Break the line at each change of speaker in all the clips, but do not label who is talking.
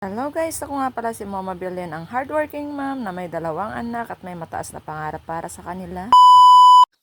Hello guys, ako nga pala si Mama Belen, ang hardworking mom na may dalawang anak at may mataas na pangarap para sa kanila.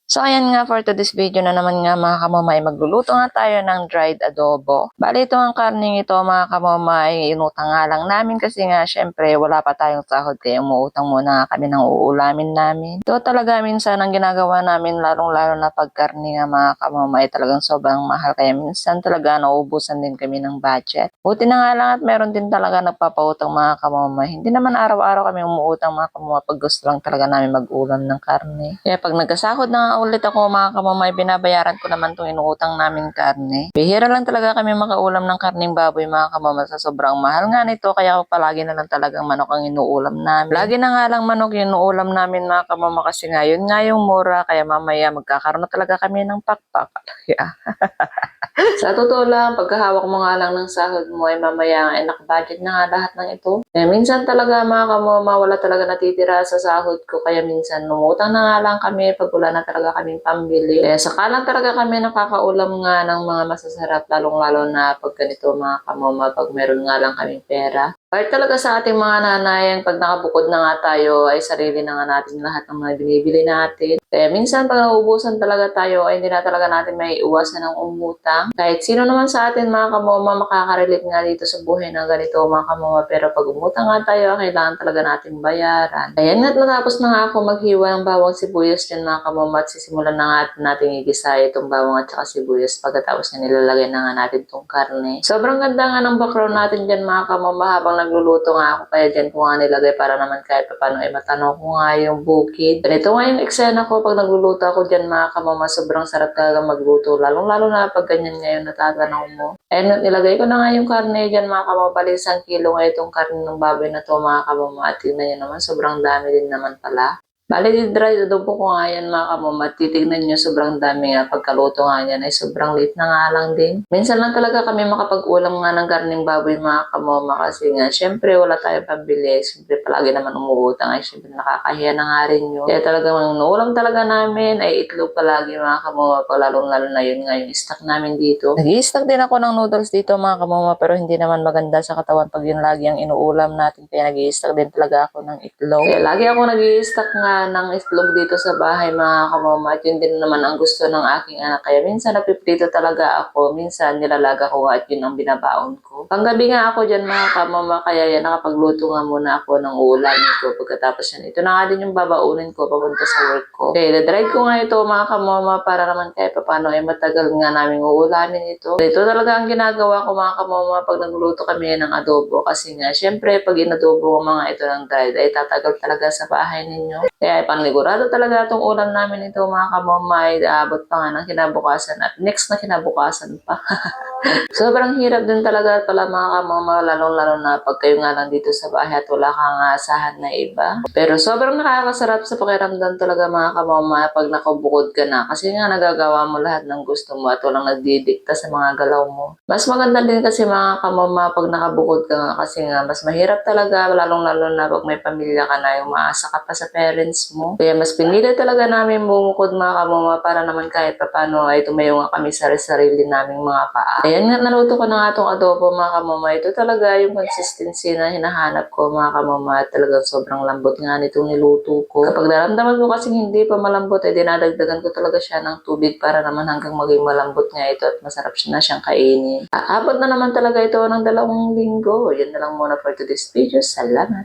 So ayan nga for today's video na naman nga mga kamamay, magluluto nga tayo ng dried adobo. Bali ito ang karning ito mga kamamay, inutang nga lang namin kasi nga syempre wala pa tayong sahod kaya umuutang muna kami ng uulamin namin. Ito talaga minsan ang ginagawa namin lalong lalo na pag karni nga mga kamamay talagang sobrang mahal kaya minsan talaga nauubusan din kami ng budget. Buti na nga lang at meron din talaga nagpapautang mga kamamay. Hindi naman araw-araw kami umuutang mga kamamay pag gusto lang talaga namin mag-ulam ng karne. Kaya pag nagkasahod na ulit ako mga kamamay, binabayaran ko naman itong inuutang namin karne. Bihira lang talaga kami makaulam ng karning baboy mga kamamay sa sobrang mahal nga nito kaya ako palagi na lang talagang manok ang inuulam namin. Lagi na nga lang manok yung inuulam namin mga kamamay kasi nga yun nga yung mura kaya mamaya magkakaroon na talaga kami ng pakpak. Yeah. Sa totoo lang, pagkahawak mo nga lang ng sahod mo ay mamaya ay nakabudget na nga lahat ng ito. Eh, minsan talaga mga kamama, wala talaga natitira sa sahod ko. Kaya minsan numutang na nga lang kami pag wala na talaga kaming pambili. Kaya saka lang talaga kami nakakaulam nga ng mga masasarap, lalong-lalo na pag ganito mga kamama, pag meron nga lang kaming pera. Kahit talaga sa ating mga nanay, pag nakabukod na nga tayo, ay sarili na nga natin lahat ng mga binibili natin. Kaya minsan pag nauubusan talaga tayo, ay hindi na talaga natin may iwasan ng umutang. Kahit sino naman sa atin mga kamama makakarelate nga dito sa buhay ng ganito mga kamama. Pero pag umutang nga tayo, kailangan talaga natin bayaran. Ayan nga't natapos na nga ako maghiwa ng bawang sibuyas dyan mga kamama at sisimulan na nga natin igisa itong bawang at saka sibuyas pagkatapos na nilalagay na nga natin itong karne. Sobrang ganda nga ng background natin dyan mga kamama habang nagluluto nga ako kaya dyan ko nga nilagay para naman kahit paano ay matanaw ko nga yung bukid. Ganito nga yung eksena ko pag nagluluto ako dyan mga kamama sobrang sarap talaga magluto lalong lalo na pag ganyan ngayon natatanaw mo. Ayun, nilagay ko na nga yung karne dyan mga kamama bali isang kilo nga itong karne ng baboy na to mga kamama at tingnan nyo naman sobrang dami din naman pala. Bali, di-dry adobo ko nga yan mga kamama. Titignan nyo, sobrang dami nga. Pagkaluto nga yan ay sobrang late na nga lang din. Minsan lang talaga kami makapag-ulam nga ng karning baboy mga kamama kasi nga, syempre wala tayong pambili. Syempre palagi naman umuutang ay syempre nakakahiya na nga rin yun. Kaya talagang ulam talaga namin ay itlog palagi mga kamama. Pag lalong-lalo na yun nga yung stock namin dito. Nag-i-stock din ako ng noodles dito mga kamama pero hindi naman maganda sa katawan pag yun lagi ang inuulam natin. Kaya nag-i-stock din talaga ako ng itlog. Kaya lagi ako nag-i-stock nga ng itlog dito sa bahay mga kamama at yun din naman ang gusto ng aking anak. Kaya minsan napiprito talaga ako, minsan nilalaga ko at yun ang binabaon ko. Panggabi nga ako dyan mga kamama kaya yan nakapagluto nga muna ako ng ulam ko pagkatapos yan. Ito na nga din yung babaunin ko papunta sa work ko. Kaya dadrive ko nga ito mga kamama para naman kahit paano ay matagal nga namin uulamin ito. Ito talaga ang ginagawa ko mga kamama pag nagluto kami ng adobo kasi nga syempre pag inadobo ko mga ito ng dried ay tatagal talaga sa bahay ninyo. Kaya panigurado talaga itong ulam namin ito mga kamamay. Abot pa nga ng kinabukasan at next na kinabukasan pa. Sobrang hirap din talaga pala mga kamama, lalong-lalo na pag kayo nga lang dito sa bahay at wala kang asahan na iba. Pero sobrang nakakasarap sa pakiramdam talaga mga kamama pag nakabukod ka na kasi nga nagagawa mo lahat ng gusto mo at walang nagdidikta sa mga galaw mo. Mas maganda din kasi mga kamama pag nakabukod ka nga kasi nga mas mahirap talaga lalong-lalo na pag may pamilya ka na yung maasa ka pa sa parents mo. Kaya mas pinili talaga namin bumukod mga kamama para naman kahit papano ay tumayo nga kami sa sarili naming mga paa. Ayan naluto ko na nga itong adobo mga kamama. Ito talaga yung consistency na hinahanap ko mga kamama. Talagang sobrang lambot nga nitong niluto ko. Kapag naramdaman mo kasing hindi pa malambot, ay dinadagdagan ko talaga siya ng tubig para naman hanggang maging malambot nga ito at masarap siya na siyang kainin. Aabot na naman talaga ito ng dalawang linggo. Yan na lang muna for today's video. Salamat!